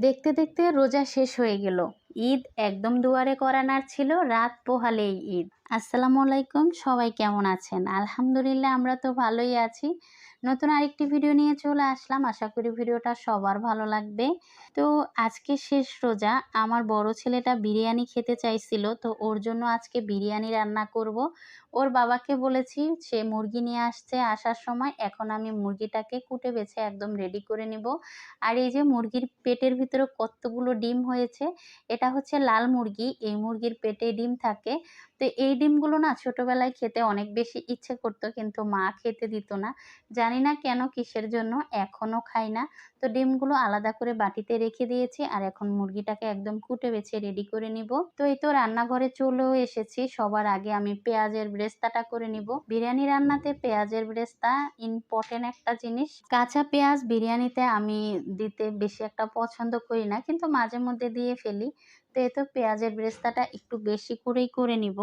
দেখতে দেখতে রোজা শেষ হয়ে গেল। ঈদ একদম দুয়ারে করানার ছিল, রাত পোহালেই ঈদ। আসসালামু আলাইকুম, সবাই কেমন আছেন? আলহামদুলিল্লাহ, আমরা তো ভালোই আছি। নতুন আরেকটি ভিডিও নিয়ে চলে আসলাম। আশা করি ভিডিওটা সবার ভালো লাগবে। তো আজকে শেষ রোজা। আমার বড় ছেলেটা বিরিয়ানি খেতে চাইছিল, তো ওর জন্য আজকে বিরিয়ানি রান্না করব। ওর বাবাকে বলেছি, সে মুরগি নিয়ে আসছে আসার সময়। এখন আমি মুরগিটাকে কুটে বেছে একদম রেডি করে নিব। আর এই যে মুরগির পেটের ভিতরে কতগুলো ডিম হয়েছে, এটা হচ্ছে লাল মুরগি। এই মুরগির পেটে ডিম থাকে। তো এই ডিমগুলো না ছোটবেলায় খেতে অনেক বেশি ইচ্ছে করতো, কিন্তু মা খেতে দিত না। জানি না কেন কিসের জন্য, এখনও খাই না। তো ডিমগুলো আলাদা করে বাটিতে রেখে দিয়েছি আর এখন মুরগিটাকে একদম কুটে বেছে রেডি করে নিব। তো এই তো রান্নাঘরে চলেও এসেছি, সবার আগে আমি পেঁয়াজের ব্রেস্তাটা করে নিব। বিরিয়ানি রান্নাতে পেঁয়াজের ব্রেস্তা ইম্পর্টেন্ট একটা জিনিস। কাঁচা পেঁয়াজ বিরিয়ানিতে আমি দিতে বেশি একটা পছন্দ করি না, কিন্তু মাঝে মধ্যে দিয়ে ফেলি। তো এ তো পেঁয়াজের ব্রেস্তাটা একটু বেশি করেই করে নিব।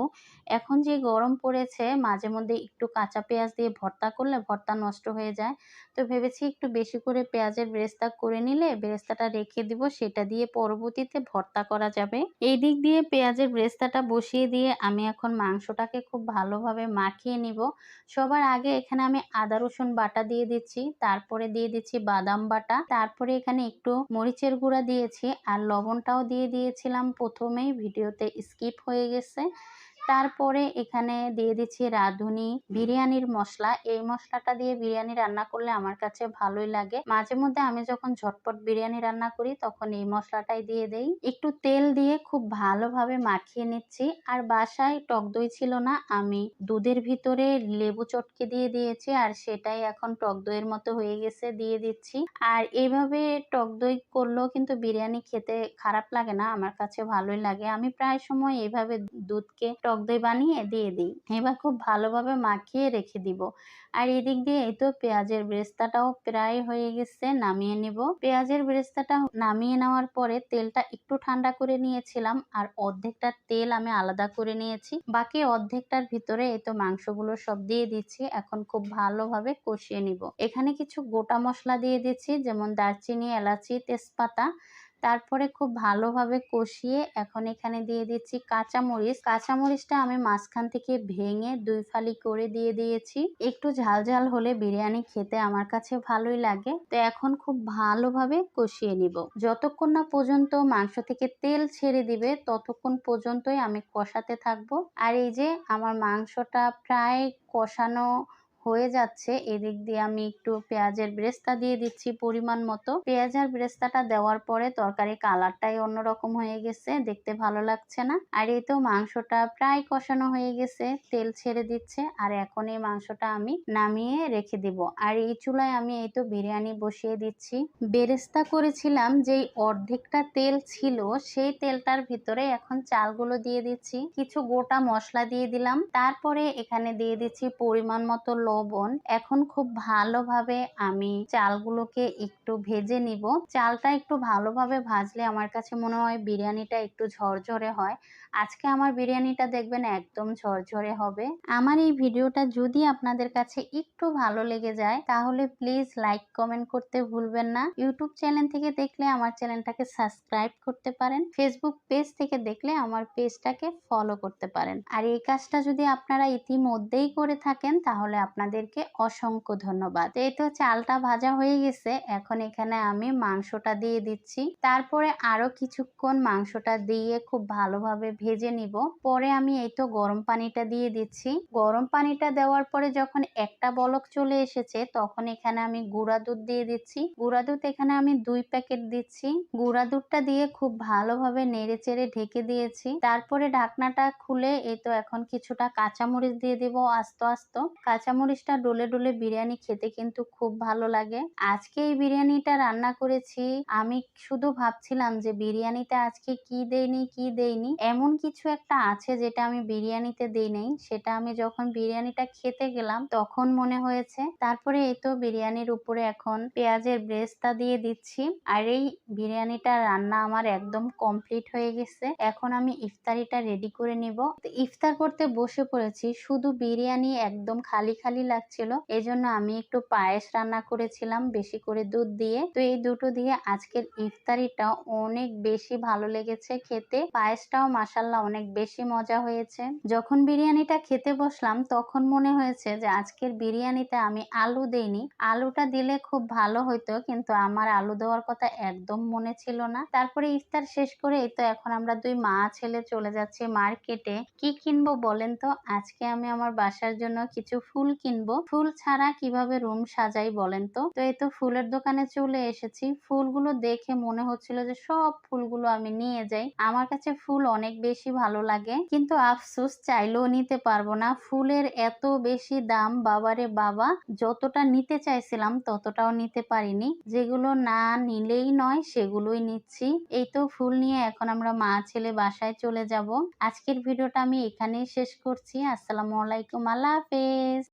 এখন যে গরম পড়েছে, মাঝে মধ্যে একটু কাঁচা পেঁয়াজ দিয়ে ভর্তা করলে ভর্তা নষ্ট হয়ে যায়। তো ভেবেছি একটু বেশি করে পেঁয়াজের ব্রেস্তা করে নিলে ব্রেস্তাটা রেখে দিব, সেটা দিয়ে পরবর্তীতে ভর্তা করা যাবে। এই দিক দিয়ে পেঁয়াজের ব্রেস্তাটা বসিয়ে দিয়ে আমি এখন মাংসটাকে খুব ভালোভাবে মাখিয়ে নিব। সবার আগে এখানে আমি আদা, রসুন বাটা দিয়ে দিচ্ছি, তারপরে দিয়ে দিচ্ছি বাদাম বাটা, তারপরে এখানে একটু মরিচের গুঁড়া দিয়েছি, আর লবণটাও দিয়ে দিয়েছিলাম প্রথমেই ভিডিওতে স্কিপ হয়ে গেছে তারপরে এখানে দিয়ে দিচ্ছি রাঁধুনি বিরিয়ানির মশলা। এই মশলাটা দিয়ে বিরিয়ানি রান্না করলে আমার কাছে ভালোই লাগে। মাঝে মধ্যে আমি যখন ঝটপট বিরিয়ানি রান্না করি, তখন এই মশলাটাই দিয়ে দেই। একটু তেল দিয়ে খুব ভালোভাবে মাখিয়ে নিচ্ছি। আর বাসায় টক দই ছিল না, আমি দুধের ভিতরে লেবু চটকে দিয়ে দিয়েছি আর সেটাই এখন টক দইয়ের মতো হয়ে গেছে, দিয়ে দিচ্ছি। আর এইভাবে টক দই করলেও কিন্তু বিরিয়ানি খেতে খারাপ লাগে না, আমার কাছে ভালোই লাগে। আমি প্রায় সময় এইভাবে দুধকে টক টক দই বানিয়ে দিয়ে দিই। এবার খুব ভালোভাবে মাখিয়ে রেখে দিব। আর এদিক দিয়ে এই তো পেঁয়াজের ব্রেস্তাটাও প্রায় হয়ে গেছে, নামিয়ে নিব। পেঁয়াজের ব্রেস্তাটা নামিয়ে নেওয়ার পরে তেলটা একটু ঠান্ডা করে নিয়েছিলাম আর অর্ধেকটা তেল আমি আলাদা করে নিয়েছি। বাকি অর্ধেকটার ভিতরে এই তো মাংসগুলো সব দিয়ে দিচ্ছি। এখন খুব ভালোভাবে কষিয়ে নিব। এখানে কিছু গোটা মশলা দিয়ে দিচ্ছি, যেমন দারচিনি, এলাচি, তেজপাতা তারপরে খুব ভালোভাবে কষিয়ে এখন এখানে দিয়ে দিচ্ছি কাঁচামরিচ। কাঁচামরিচটা আমি মাঝখান থেকে ভেঙে দুই ফালি করে দিয়ে দিয়েছি। একটু ঝাল ঝাল হলে বিরিয়ানি খেতে আমার কাছে ভালোই লাগে। তো এখন খুব ভালোভাবে কষিয়ে নিব। যতক্ষণ না পর্যন্ত মাংস থেকে তেল ছেড়ে দিবে, ততক্ষণ পর্যন্তই আমি কষাতে থাকব। আর এই যে আমার মাংসটা প্রায় কষানো হয়ে যাচ্ছে। এদিক দিয়ে আমি একটু পেঁয়াজের ব্রেস্তা দিয়ে দিচ্ছি পরিমাণ মতো। পেঁয়াজের ব্রেস্তাটা দেওয়ার পরে তরকারি কালারটাই অন্যরকম হয়ে গেছে, দেখতে ভালো লাগছে না। আর এই তো মাংসটা প্রায় কষানো হয়ে গেছে, তেল ছেড়ে দিচ্ছে, আর এখন এই মাংসটা আমি নামিয়ে রেখে দিব। আর এই চুলায় আমি এই তো বিরিয়ানি বসিয়ে দিচ্ছি। বেরেস্তা করেছিলাম যেই অর্ধেকটা তেল ছিল, সেই তেলটার ভিতরে এখন চালগুলো দিয়ে দিচ্ছি। কিছু গোটা মশলা দিয়ে দিলাম। তারপরে এখানে দিয়ে দিচ্ছি পরিমাণ মতো লবণ, এখন খুব ভালোভাবে আমি চালগুলোকে একটু ভেজে নিব। চালটা একটু ভালোভাবে ভাজলে আমার কাছে মনে হয় বিরিয়ানিটা একটু ঝরঝরে হয়। আজকে আমার বিরিয়ানিটা দেখবেন একদম ঝরঝরে হবে। আমার এই ভিডিওটা যদি আপনাদের কাছে একটু ভালো লেগে যায়, তাহলে প্লিজ লাইক, কমেন্ট করতে ভুলবেন না। ইউটিউব চ্যানেল থেকে দেখলে আমার চ্যানেলটাকে সাবস্ক্রাইব করতে পারেন। ফেসবুক পেজ থেকে দেখলে আমার পেজটাকে ফলো করতে পারেন। আর এই কাজটা যদি আপনারা ইতিমধ্যেই করে থাকেন, তাহলে আপনাদেরকে অসংখ্য ধন্যবাদ। এই তো চালটা ভাজা হয়ে গেছে, এখন এখানে আমি মাংসটা দিয়ে দিচ্ছি। তারপরে আরও কিছুক্ষণ মাংসটা দিয়ে খুব ভালোভাবে ভেজে নিব। পরে আমি এই তো গরম পানিটা দিয়ে দিচ্ছি। গরম পানিটা দেওয়ার পরে যখন একটা বলক চলে এসেছে, তখন এখানে আমি গুঁড়া দুধ দিয়ে দিচ্ছি। গুঁড়া দুধ এখানে আমি দুই প্যাকেট দিচ্ছি। গুঁড়া দুধটা দিয়ে খুব ভালোভাবে নেড়ে চেড়ে ঢেকে দিয়েছি। তারপরে ঢাকনাটা খুলে এই তো এখন কিছুটা কাঁচামরিচ দিয়ে দিব আস্ত আস্ত। কাঁচামরিচটা ডলে ডলে বিরিয়ানি খেতে কিন্তু খুব ভালো লাগে। আজকে এই বিরিয়ানিটা রান্না করেছি। আমি শুধু ভাবছিলাম যে বিরিয়ানিতে আজকে কি দেয়নি কি দেয়নি এমন কিছু একটা আছে যেটা আমি বিরিয়ানিতে দিই নাই। সেটা আমি যখন বিরিয়ানিটা খেতে গেলাম, তখন মনে হয়েছে। তারপরে এই তো বিরিয়ানির উপরে এখন পেঁয়াজের ব্রেস্তা দিয়ে দিচ্ছি। আর এই বিরিয়ানিটা রান্না আমার একদম কমপ্লিট হয়ে গেছে। এখন আমি ইফতারিটা রেডি করে নিব। ইফতার করতে বসে পড়েছি। শুধু বিরিয়ানি একদম খালি খালি ভালোই লাগছিল। এই জন্য আমি একটু পায়েস রান্না করেছিলাম, বেশি করে দুধ দিয়ে। তো এই দুটো দিয়ে আজকের ইফতারিটা অনেক বেশি ভালো লেগেছে খেতে। পায়েসটাও মাসাল্লাহ অনেক বেশি মজা হয়েছে। যখন বিরিয়ানিটা খেতে বসলাম, তখন মনে হয়েছে যে আজকের বিরিয়ানিতে আমি আলু দেইনি। আলুটা দিলে খুব ভালো হইতো, কিন্তু আমার আলু দেওয়ার কথা একদম মনে ছিল না। তারপরে ইফতার শেষ করে এই তো এখন আমরা দুই মা ছেলে চলে যাচ্ছি মার্কেটে। কি কিনবো বলেন তো? আজকে আমি আমার বাসার জন্য কিছু ফুল কিনবো? ফুল ছাড়া কীভাবে রুম সাজাই বলেন তো? তো এই তো ফুলের দোকানে চলে এসেছি। ফুলগুলো দেখে মনে হচ্ছিল যে সব ফুলগুলো আমি নিয়ে যাই। আমার কাছে ফুল অনেক বেশি ভালো লাগে। কিন্তু আফসোস, চাইলেও নিতে পারব না। ফুলের এত বেশি দাম, বাবারে বাবা! যতটা নিতে চাইছিলাম, ততটাও নিতে পারিনি। যেগুলো না নিলেই নয়, সেগুলোই নিচ্ছি। এই তো ফুল নিয়ে এখন আমরা মা ছেলে বাসায় চলে যাব। আজকের ভিডিওটা আমি এখানেই শেষ করছি। আসসালামু আলাইকুম। আল্লাহ হাফেজ।